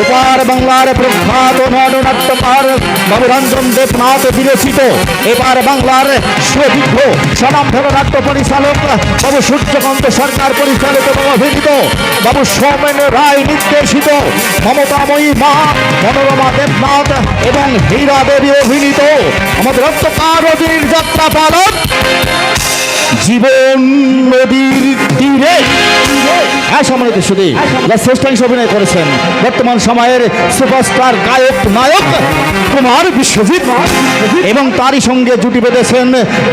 ওপার বাংলার প্রখ্যাত নটনাট্যকার বাবু রঞ্জন দেবনাথ বিরচিত। এবার বাংলার সুবিজ্ঞ স্বনামধন্য নাট্য পরিচালক বাবু সূর্যকান্ত সরকার পরিচালিত অভিনীত। বাবু সৌমেন রায় নির্দেশিত। মমতাময়ী মা, মনোরমা দেবনাথ এবং হীরা দেবী অভিনীত। আমাদের রক্তকার যাত্রা পালক। জীবন নদীর তীরে। হ্যাঁ সম্মানিত শুধু যা শ্রেষ্ঠাংশ অভিনয় করেছেন বর্তমান সময়ের সুপারস্টার, গায়ক, নায়ক কুমার বিশ্বজিৎ। এবং তারই সঙ্গে জুটি বেঁধেছেন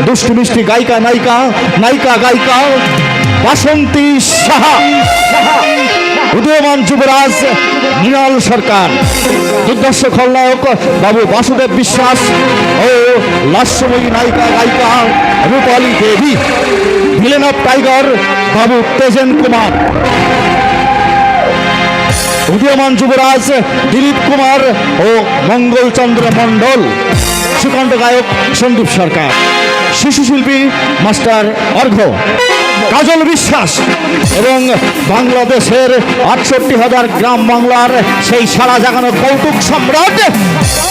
দুষ্টু, মিষ্টি গায়িকা, নায়িকা নায়িকা, গায়িকা বাসন্তী সাহা। উদীয়মান যুবরাজ, মৃণাল সরকার। দুর্দর্শ খলনায়ক বাবু বাসুদেব বিশ্বাস ও লাস্যময়ী নায়িকা, গায়িকা Rupali Devi, villain of tiger Babu Tejen Kumar. উদীয়মান যুবরাজ, দিলীপ কুমার ও মঙ্গলচন্দ্র মণ্ডল। সুকান্ত গায়ক, সন্দীপ সরকার। শিশু শিল্পী মাস্টার অর্ঘ্য কাজল বিশ্বাস এবং বাংলাদেশের আটষট্টি হাজার গ্রাম বাংলার সেই সারা জাগানো কৌতুক সম্রাট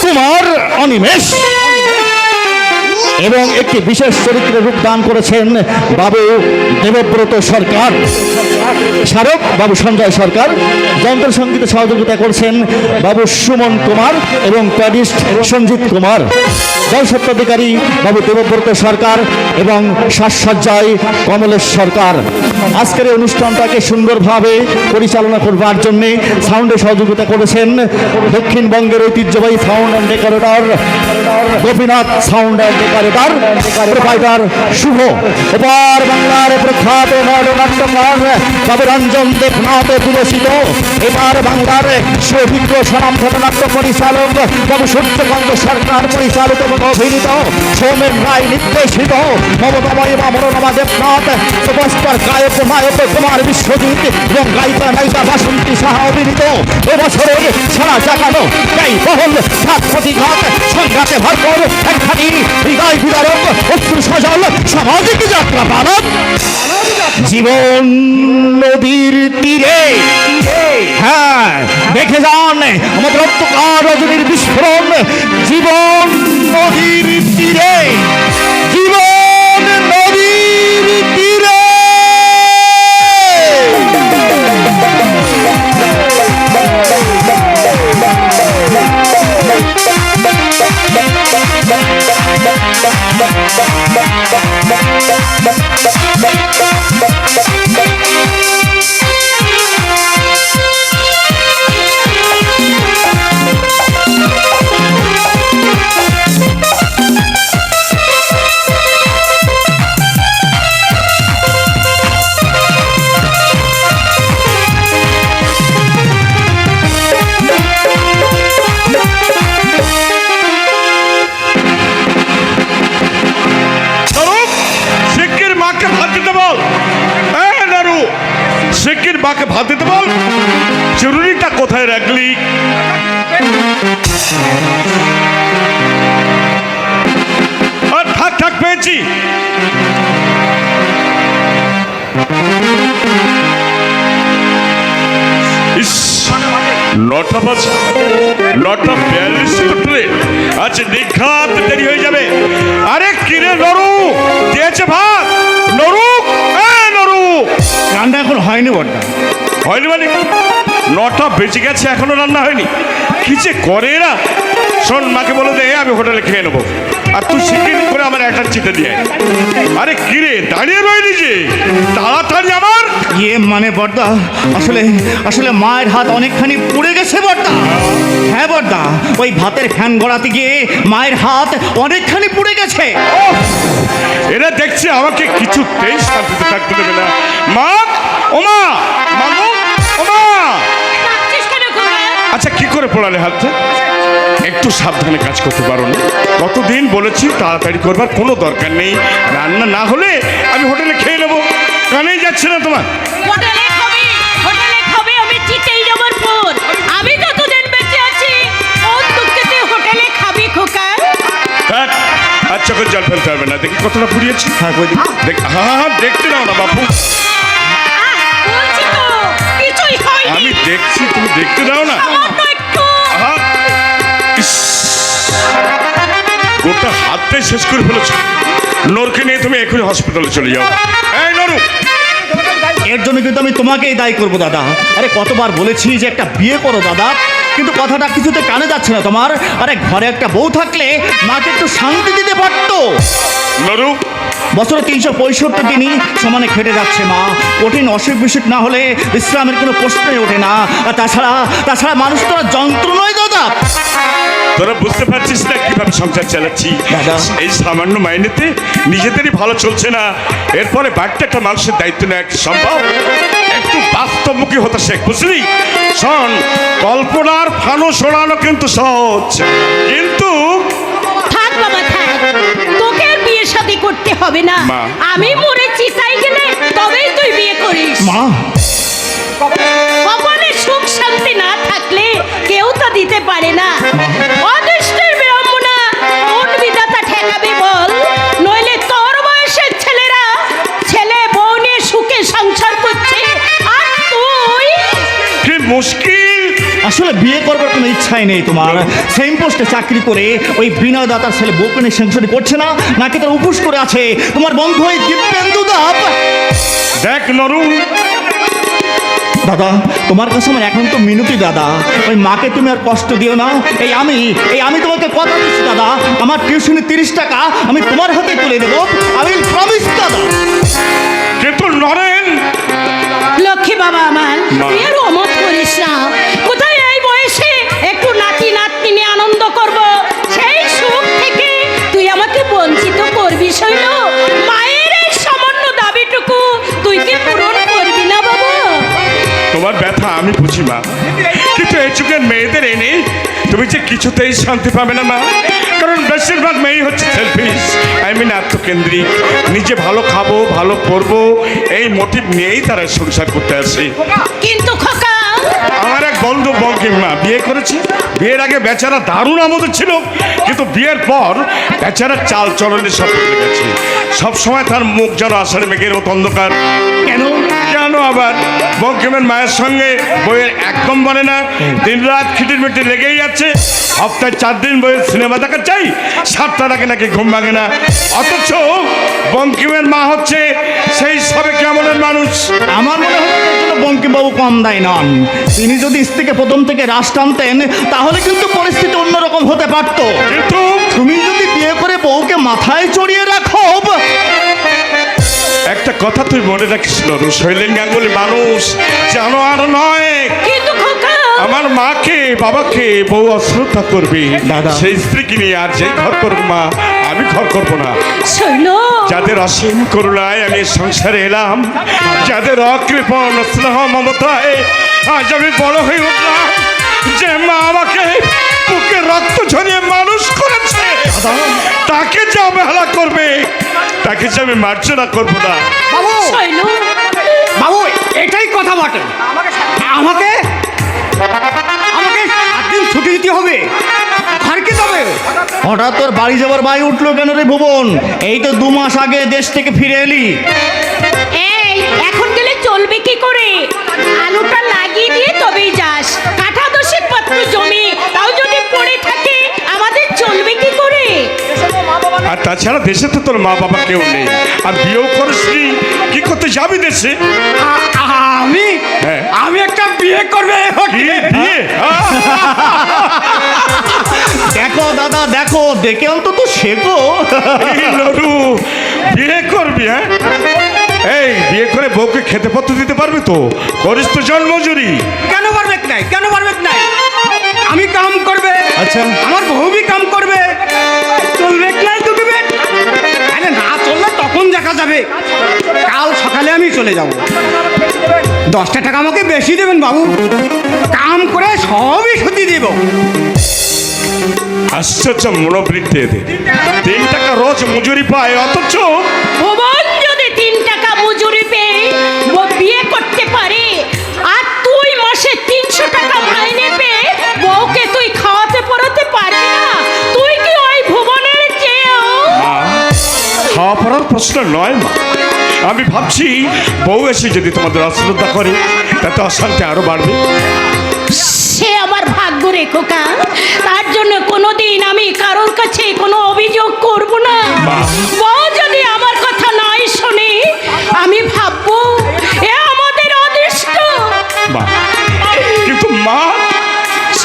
কুমার অনিমেষ। এবং একটি বিশেষ চরিত্রে রূপদান করেছেন বাবু দেবব্রত সরকার। স্মারক, বাবু সঞ্জয় সরকার। যন্ত্র সঙ্গীতে সহযোগিতা করছেন বাবু সুমন কুমার এবং প্যাডিস্ট সঞ্জিত কুমার। দল সত্ত্বাধিকারী বাবু দেবব্রত সরকার এবং সাজসজ্জায় কমলেশ সরকার। আজকের অনুষ্ঠানটাকে সুন্দরভাবে পরিচালনা করবার জন্য সাউন্ডে সহযোগিতা করেছেন দক্ষিণবঙ্গের ঐতিহ্যবাহী sound and decorator Gopinath sound and decorator provider Shubho. এবার বাংলার প্রখ্যাত নটনাট্যকার বাবু রঞ্জন দেবনাথ বিরচিত এবার বাংলার সৌভিজ্ঞ স্বনামধন্য নাট্য পরিচালক বাবু সূর্যকান্ত সরকার পরিচালিত অভিনীত সৌমেন রায় নির্দেশিত। মমতাময়ী বা মনোরমা দেবনাথ সুপারস্টার গায়ক নায়ক কুমার বিশ্বজিৎ এবং গায়িকা নায়িকা বাসন্তী সাহা অভিনীত। এবছরের সারা জাগানো তাই বহল সাত প্রতিঘাত সংঘাতে ভরপুর একখানি হৃদয় সজল সামাজিক যাত্রা পালক জীবন নদীর তীরে। হ্যাঁ দেখে যান, আমাদের রক্তকার রজনীর বিস্ফোরণ। জীবন নদীর তীরে। নারু মাকে ভাত দিতে বল। জরুরিটা কোথায় রাখলি? ঠাক ঠাক পেয়েছি। নটা বাজে, নটা বিয়াল্লিশ ট্রেন আচ্ছা দেরি হয়ে যাবে। আরে কিরে নরু, দিয়েছে ভাত? হয়নি মানে? নটা বেঁচে গেছে এখনও রান্না হয়নি। কি যে করে এরা? শোন মাকে বলে দে আমি হোটেলে খেয়ে নেব। আর তুই শিখিন করে আমার একটা চিঠে দিয়ে। আরে কিরে দাঁড়িয়ে রইলি যে? তাড়াতাড়ি আমার! ইয়ে মানে বর্দা আসলে আসলে মায়ের হাত অনেকখানি পুড়ে গেছে বর্দা। হ্যাঁ বর্দা ওই ভাতের ফ্যান গড়াতে গিয়ে মায়ের হাত অনেকখানি পুড়ে গেছে। এরা দেখছে আমাকে কিছুতেই শান্তিতে থাকতে দেবে না। মা ওমা আচ্ছা কি করে পড়ালে হাতে একটু সাবধানে কাজ করতে পারো না। কতদিন বলেছি তাড়াতাড়ি করবার কোনো দরকার নেই। রান্না না হলে আমি হোটেলে খেয়ে নেব। কানেই যাচ্ছে না তোমার। আর চোখের জল ফেলতে হবে না। দেখি কতটা পুড়িয়েছি। হ্যাঁ দেখ হ্যাঁ হ্যাঁ দেখতে দাও না বাপু। আমি দেখছি তুমি দেখতে দাও না। গোটা হাতটাই শেষ করে ফেলেছ। নরকে নিয়ে তুমি এখনই হসপিটালে চলে যাও। এই নরু! এর জন্য কিন্তু আমি তোমাকেই দায় করব দাদা। আরে কতবার বলেছি যে একটা বিয়ে করো দাদা। কিন্তু কথাটা কিছুতে কানে যাচ্ছে না তোমার। আরে ঘরে একটা বউ থাকলে মাকে একটু শান্তি দিতে পারতো। নরু বছরে তিনশো পঁয়ষট্টি দিনই সমানে খেটে যাচ্ছে মা। কঠিন অসুখ বিসুখ না হলে বিশ্রামের কোনো প্রশ্নই ওঠে না। আর তাছাড়া তাছাড়া মানুষ তো যন্ত্র নয় দাদা। তোরা বুঝতে পারছিস না কীভাবে সংসার চালাচ্ছি। এই সামান্য মাইনেতে নিজেদেরই ভালো চলছে না। এরপরে বাড়িতে একটা মানুষের দায়িত্ব নেওয়া কি সম্ভব? একটু বাস্তবমুখী হতে শেখ বুঝলি? শোন কল্পনার ফানো সরানো কিন্তু সহজ। কিন্তু হবে না। আমি মরে চিতাই গেলে তবেই তুই বিয়ে করিস। মা। কখনো সুখ শান্তি না থাকলে কেউ তা দিতে পারে না। আসলে বিয়ে করবার কোনো ইচ্ছাই নেই তোমার। সেম পোস্টে চাকরি করে ওই বিনয় দাতার ছেলে বউকে সংসারী করছে না নাকি তার উপোস করে আছে? তোমার বন্ধু ওই দিব্যেন্দু দাপ দেখ নরু। দাদা তোমার কাছে আমার এখন তো মিনতি দাদা। ওই মাকে তুমি আর কষ্ট দিও না। এই আমি এই আমি তোমাকে কথা দিচ্ছি দাদা। আমার টিউশনি তিরিশ টাকা আমি তোমার হাতে তুলে দেবো। আমি প্রমিস দাদা। কিন্তু নরেন। লক্ষ্মী বাবা আমার মা। তুই আর অমত করিস না। ব্যথা মা। কিন্তু এই যুগের মেয়েদের এনে তুমি যে কিছুতেই শান্তি পাবে না মা। কারণ বেশিরভাগ মেয়ে হচ্ছে সেলফিশ আই মিন আত্মকেন্দ্রিক। নিজে ভালো খাব ভালো পরবো এই মোটিভ নিয়েই তারা সংসার করতে আসে। কিন্তু খোকা! আমার এক বন্ধু বিয়ে করেছে। বিয়ের আগে বেচারা দারুণ আমাদের ছিল। কিন্তু বিয়ের পর বেচারা চাল চলনে সব বদলে গেছে। সব সময় তার মুখ যেন আষাঢ় মেঘের মতো অন্ধকার। কেন? কেন আবার? বঙ্কিমের মায়ের সঙ্গে বইয়ের একদম বলে না? দিন রাত খিটির মিটি লেগেই যাচ্ছে সপ্তাহে চার দিন বইয়ের সিনেমা দেখা চাই। সাতটার আগে নাকি ঘুম ভাঙে না। অথচ বঙ্কিমের মা হচ্ছে সেই সবে কেমনের মানুষ। আমার মনে হয় বঙ্কিমবাবু কম দায় নন। তিনি যদি স্ত্রীকে প্রথম থেকে রাশ টানতেন তাহলে কিন্তু পরিস্থিতি অন্যরকম হতে পারতো। কিন্তু তুমি যদি বিয়ে করে বউকে মাথায় চড়িয়ে রাখো একটা কথা তুই মনে রাখিস নরু শৈলেন গাঙ্গুলি মানুষ জানো আর নয়। আমার মাকে বাবাকে বউ অশ্রদ্ধা করবে। দাদা। সেই স্ত্রীকে নিয়ে আর যেই ঘর করব মা আমি ঘর করব না। যাদের অসীম করুণায় আমি সংসারে এলাম যাদের অকৃপণ স্নেহ মমতায় আজ আমি বড় হয়ে উঠলাম যে মা আমাকে বুকে রক্ত ঝরিয়ে মানুষ করেছে তাকে যে অবহেলা করবে তাকে যে আমি মার্জনা করব না। বাবু! বাবু এটাই কথা বটে। আমাকে আমাকে সাত দিন ছুটি দিতে হবে। ঘর কি তবে? হঠাৎ তোর বাড়ি যাবার ভাই উঠল কেন রে ভুবন? এই তো দু মাস আগে দেশ থেকে ফিরে এলি। এই এখন গেলে চলবে কি করে? আলুটা লাগিয়ে দিয়ে তবেই যাস। তাছাড়া দেশে তো তোর মা বাবা কেউ নেই। আর বিয়েও করিসনি কি করতে যাবি দেশে? আমি? হ্যাঁ। আমি একটা বিয়ে করবে! দেখো দাদা দেখো দেখে অন্তত শেখো। বিয়ে করবি হ্যাঁ? এই বিয়ে করে বউকে খেতে পত্র দিতে পারবি তো? করিস তো জন্মজুরি। কেন পারবে নাই? কেন পারবে নাই? আমি কাম করবে। আচ্ছা। আমার যাবে কাল সকালে আমি চলে যাব। দশটা টাকা আমাকে বেশি দেবেন বাবু। কাম করে সবই সত্যি দেব। আশ্চর্য মনোবৃত্তি এদের তিন টাকা রোজ মজুরি পায় অথচ ভুবন যদি তিন টাকা মজুরি পেয়ে ও বিয়ে করতে পারে প্রশ্ন নয় মা। আমি ভাবছি বউ এসে যদি তোমাদের অশ্রদ্ধা করে তাতে অশান্তি আরও বাড়বে। সে আমার ভাগ্য রে খোকা। তার জন্য কোনোদিন আমি কারোর কাছে কোনো অভিযোগ করব না। বউ যদি আমার কথা নাই শোনে আমি ভাববো এ আমাদের অদৃষ্ট। কিন্তু মা।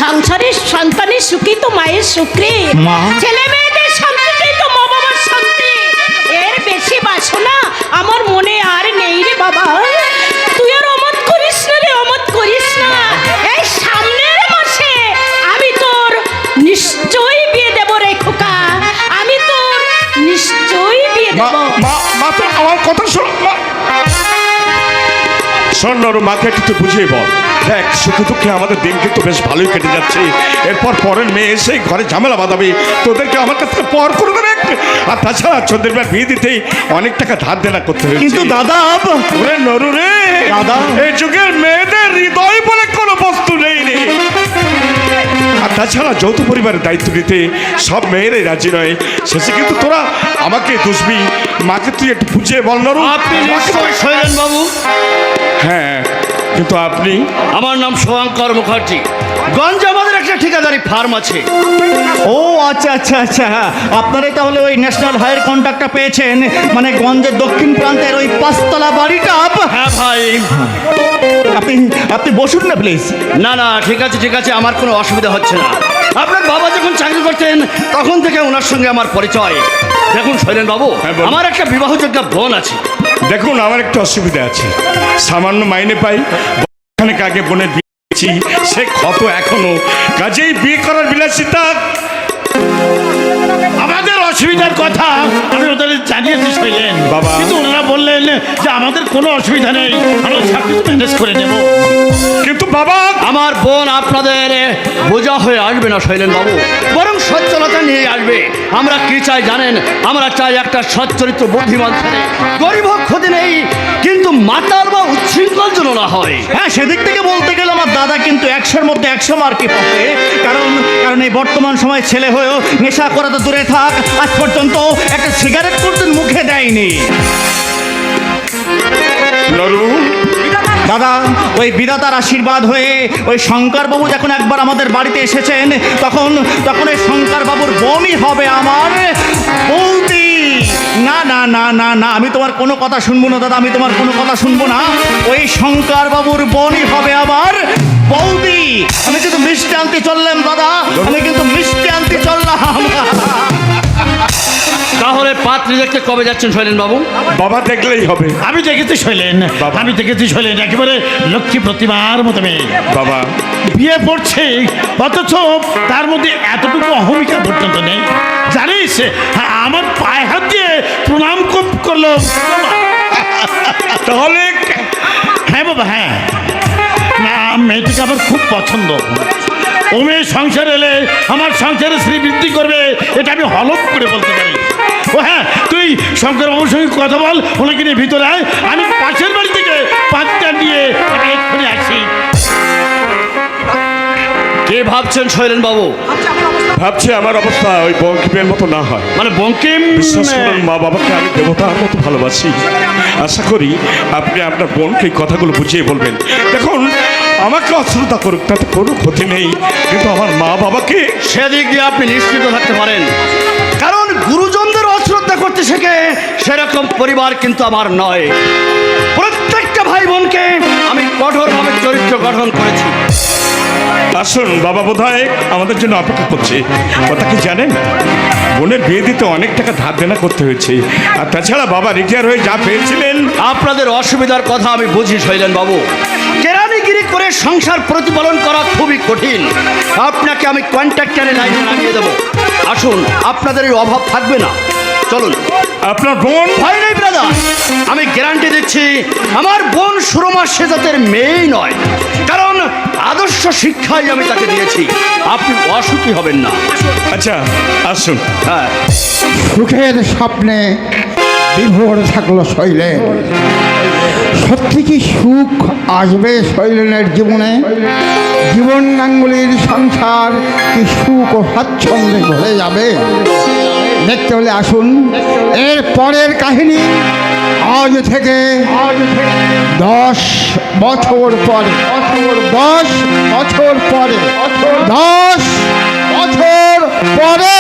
সংসারের সন্তানের সুখী তো মায়ের সুখে। ছেলে মেয়েদের বাবা তুই আর অমত করিস না রে অমত করিস না। এই সামনের মাসে আমি তোর নিশ্চয়ই বিয়ে দেব রে খোকা। আমি তোর নিশ্চয়ই বিয়ে দেব। মা মা তো আমার কথা শোন মা। শোন নরু মাকে একটু বুঝিয়ে বল। দেখ সুখে দুঃখে আমাদের দিন কিন্তু বেশ ভালোই কেটে যাচ্ছে। এরপর পরের মেয়ে এসে ঘরে ঝামেলা বাঁধাবে। তোদেরকে আমার কাছ থেকে পর করে দেবে। আর তাছাড়া চোদ্দের চন্দ্রের বিয়ে দিতেই অনেক টাকা ধার দেনা করতে হবে কিন্তু দাদা ওরে নরু রে। দাদা। এই যুগের মেয়েদের হৃদয় বলে কোনো বস্তু নেই রে। আর তাছাড়া যৌথ পরিবারের দায়িত্ব নিতে সব মেয়েরাই রাজি নয়। শেষে কিন্তু তোরা আমাকে দুষবি। মাকে তুই একটু বুঝিয়ে বল নরু। আপনি নিশ্চয় শৈলেন বাবু। কিন্তু আপনি? আমার নাম সোহাঙ্কর মুখার্জি। গঞ্জে আমাদের একটা ঠিকাদারি ফার্ম আছে। ও আচ্ছা আচ্ছা আচ্ছা আপনারাই তাহলে ওই ন্যাশনাল হায়ার কন্ট্রাক্টটা পেয়েছেন। মানে গঞ্জের দক্ষিণ প্রান্তের ওই পাঁচতলা বাড়িটা হ্যাঁ ভাই। আপনি আপনি বসুন না প্লিজ না না ঠিক আছে ঠিক আছে আমার কোনো অসুবিধা হচ্ছে না। আপনার বাবা যখন চাকরি করতেন তখন থেকে ওনার সঙ্গে আমার পরিচয়। দেখুন শৈলেন বাবু হ্যাঁ, আমার একটা বিবাহযোগ্য বোন আছে। দেখুন আমার একটা অসুবিধা আছে। সামান্য মাইনে পাই। অনেক আগে বোনের বিয়ে দিয়েছি, সে ক্ষত এখনও। কাজেই বিয়ে করার বিলাসিতা। আমাদের অসুবিধার কথা। আমি ওদের জানিয়েছি শৈলেন। বাবা। কিন্তু ওনারা বললেন যে আমাদের কোনো অসুবিধা নেই আমরা সব কিছু ম্যানেজ করে নেব। কিন্তু বাবা আমার বোন আপনাদের বোঝা হয়ে আসবে না শৈলেন বাবু। বরং সচ্ছলতা নিয়ে আসবে। আমরা কি চাই জানেন? আমরা চাই একটা সচ্চরিত্র বুদ্ধিমান ছেলে গরিব হোক মাতাল বা উচ্ছৃঙ্খল যেন না হয়। হ্যাঁ সেদিক থেকে বলতে গেলে আমার দাদা কিন্তু একশোর মধ্যে একশো মার্কই পাবে কারণ কারণ এই বর্তমান সময় ছেলে হয়েও নেশা করা তো দূরে থাক আজ পর্যন্ত একটা সিগারেট করতে মুখে দেয়নি। নরু? দাদা ওই বিধাতার আশীর্বাদ হয়ে ওই শঙ্করবাবু যখন একবার আমাদের বাড়িতে এসেছেন তখন তখন ওই শঙ্করবাবুর বমি হবে আমার। বৌদি না না না না না, আমি তোমার কোনো কথা শুনব না, দাদা, আমি তোমার কোনো কথা শুনব না। ওই শঙ্কর বাবুর বনি হবে আমার বৌদি। আমি কিন্তু মিষ্টি আনতে চললাম, দাদা। আমি কিন্তু মিষ্টি আনতে চললাম। তাহলে পাত্রী দেখতে কবে যাচ্ছেন শৈলেন বাবু? বাবা দেখলেই হবে। আমি দেখেছি শৈলেন। বাবা। আমি দেখেছি শৈলেন একেবারে লক্ষ্মী প্রতিমার মতো মেয়ে। বাবা। বিয়ে পড়ছে অথচ তার মধ্যে এতটুকু অহমিকা পর্যন্ত নেই। জানিস হ্যাঁ, আমার পায়ে হাত দিয়ে প্রণাম কর- করল। তাহলে হ্যাঁ বাবা হ্যাঁ। না মেয়েটিকে আমার খুব পছন্দ। ও মেয়ে সংসার এলে আমার সংসারে শ্রী বৃদ্ধি করবে এটা আমি হলপ করে বলতে পারি। ও হ্যাঁ তুই শঙ্কর বাবুর সঙ্গে কথা বল ওনাকে নিয়ে ভিতরে আয়। আমি পাশের বাড়ি থেকে পাঁচটা নিয়ে আমি এক্ষুনি আসি। কে ভাবছেন শৈলেন বাবু? ভাবছি আমার অবস্থা। ওই বঙ্কিমের মতো না হয়। মানে বঙ্কিম বিশ্বাস করুন মা বাবাকে আমি দেবতার মতো ভালোবাসি। আশা করি আপনি আপনার বোনকে কথাগুলো বুঝিয়ে বলবেন। দেখুন আমাকে অশ্রদ্ধা করুক তাতে কোনো ক্ষতি নেই। কিন্তু আমার মা বাবাকে সেদিক দিয়ে আপনি নিশ্চিত থাকতে পারেন। কারণ অশ্রদ্ধা করতে শেখে সেরকম পরিবার কিন্তু আমার নয়। প্রত্যেকটা ভাই বোনকে আমি কঠোরভাবে চরিত্র গঠন করেছি। আসুন বাবা বোধহয় আমাদের জন্য অপেক্ষা করছে। কথা কি জানেন? বোনের বিয়ে দিতে অনেক টাকা ধার দেনা করতে হয়েছে। আর তাছাড়া বাবা রিটায়ার হয়ে যা পেয়েছিলেন। আপনাদের অসুবিধার কথা আমি বুঝি শৈলেন বাবু। কেরানিগিরি করে সংসার প্রতিপালন করা খুবই কঠিন। আপনাকে আমি কন্ট্রাক্টারে লাইনে নামিয়ে দেবো। আসুন আপনাদের এই অভাব থাকবে না। চলুন। আপনার বোন? নেই ব্রাদার আমি গ্যারান্টি দিচ্ছি আমার বোন সুরমা সে জাতের মেয়েই নয়। কারণ আদর্শ শিক্ষাই আমি তাকে দিয়েছি। আপনি অসুখী হবেন না। আচ্ছা আসুন। হ্যাঁ। সুখের স্বপ্নে বিভোর থাকল শৈলেন। সত্যি কি সুখ আসবে শৈলেনের জীবনে? জীবন গাঙ্গুলির সংসার কি সুখ ও স্বাচ্ছন্দ্যে ভরে যাবে? দেখতে হলে আসুন। এর পরের কাহিনী আজ থেকে দশ বছর পরে। দশ বছর পরে। দশ বছর পরে।